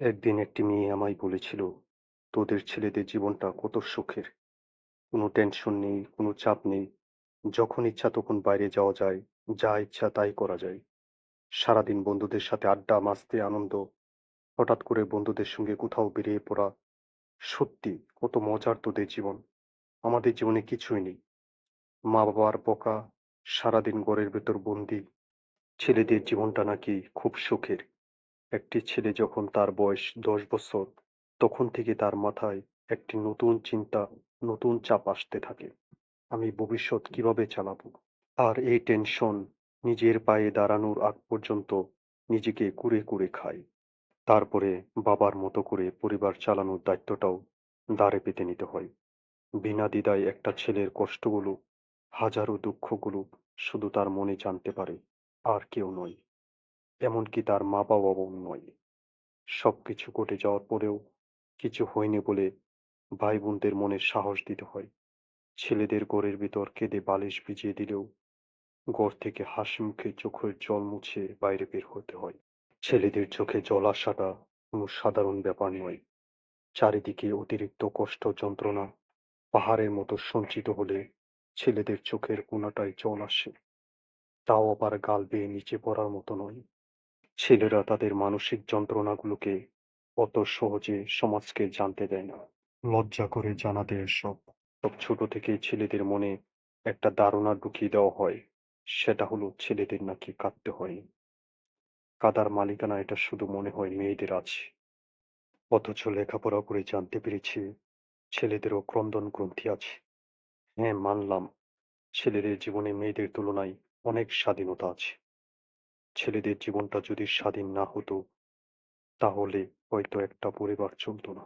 একদিন একটি মেয়ে আমায় বলেছিল, তোদের ছেলেদের জীবনটা কত সুখের। কোনো টেনশন নেই, কোনো চাপ নেই। যখন ইচ্ছা তখন বাইরে যাওয়া যায়, যা ইচ্ছা তাই করা যায়। সারাদিন বন্ধুদের সাথে আড্ডা, মাস্তি, আনন্দ। হঠাৎ করে বন্ধুদের সঙ্গে কোথাও বেরিয়ে পড়া। সত্যি কত মজার তোদের জীবন। আমাদের জীবনে কিছুই নেই। মা-বাবার বকা, সারাদিন ঘরের ভেতর বন্দি। ছেলেদের জীবনটা নাকি খুব সুখের। একটি ছেলে যখন তার বয়স দশ বছর, তখন থেকে তার মাথায় একটি নতুন চিন্তা, নতুন চাপ আসতে থাকে। আমি ভবিষ্যৎ কীভাবে চালাবো? আর এই টেনশন নিজের পায়ে দাঁড়ানোর আগ পর্যন্ত নিজেকে কুড়ে কুড়ে খায়। তারপরে বাবার মতো করে পরিবার চালানোর দায়িত্বটাও দাঁড়ে পেতে নিতে হয়। বিনা দ্বিধায় একটা ছেলের কষ্টগুলো, হাজারো দুঃখগুলো শুধু তার মনে জানতে পারে, আর কেউ নয়। এমনকি তার মা বাবাও নয়। সবকিছু ঘটে যাওয়ার পরেও কিছু হয়নি বলে ভাই বোনদের মনে সাহস দিতে হয়। ছেলেদের ঘরের ভিতর কেঁদে বালিশ ভিজিয়ে দিলেও ঘর থেকে হাসি মুখে চোখের জল মুছে বাইরে বের হতে হয়। ছেলেদের চোখে জল আসাটা কোনো সাধারণ ব্যাপার নয়। চারিদিকে অতিরিক্ত কষ্ট যন্ত্রণা, পাহাড়ের মতো সঞ্চিত হলে ছেলেদের চোখের কোনাটায় জল আসে। তাও আবার গাল বেয়ে নিচে পড়ার মতো নয়। ছেলেরা তাদের মানসিক যন্ত্রণাগুলোকে অত সহজে সমাজকে জানতে দেয় না। লজ্জা করে জানাতে এসব। সব ছোট থেকে ছেলেদের মনে একটা ধারণা ঢুকিয়ে দেওয়া হয় সেটা হলো ছেলেদের নাকি কাঁদতে হয়। কাদার মালিকানা এটা শুধু মনে হয় মেয়েদের আছে। অথচ লেখাপড়া করে জানতে পেরেছি ছেলেদেরও ক্রন্দন গ্রন্থি আছে। হ্যাঁ মানলাম ছেলেদের জীবনে মেয়েদের তুলনায় অনেক স্বাধীনতা আছে। ছেলেদের জীবনটা যদি স্বাধীন না হতো তাহলে হয়তো একটা পরিবার চলতো না।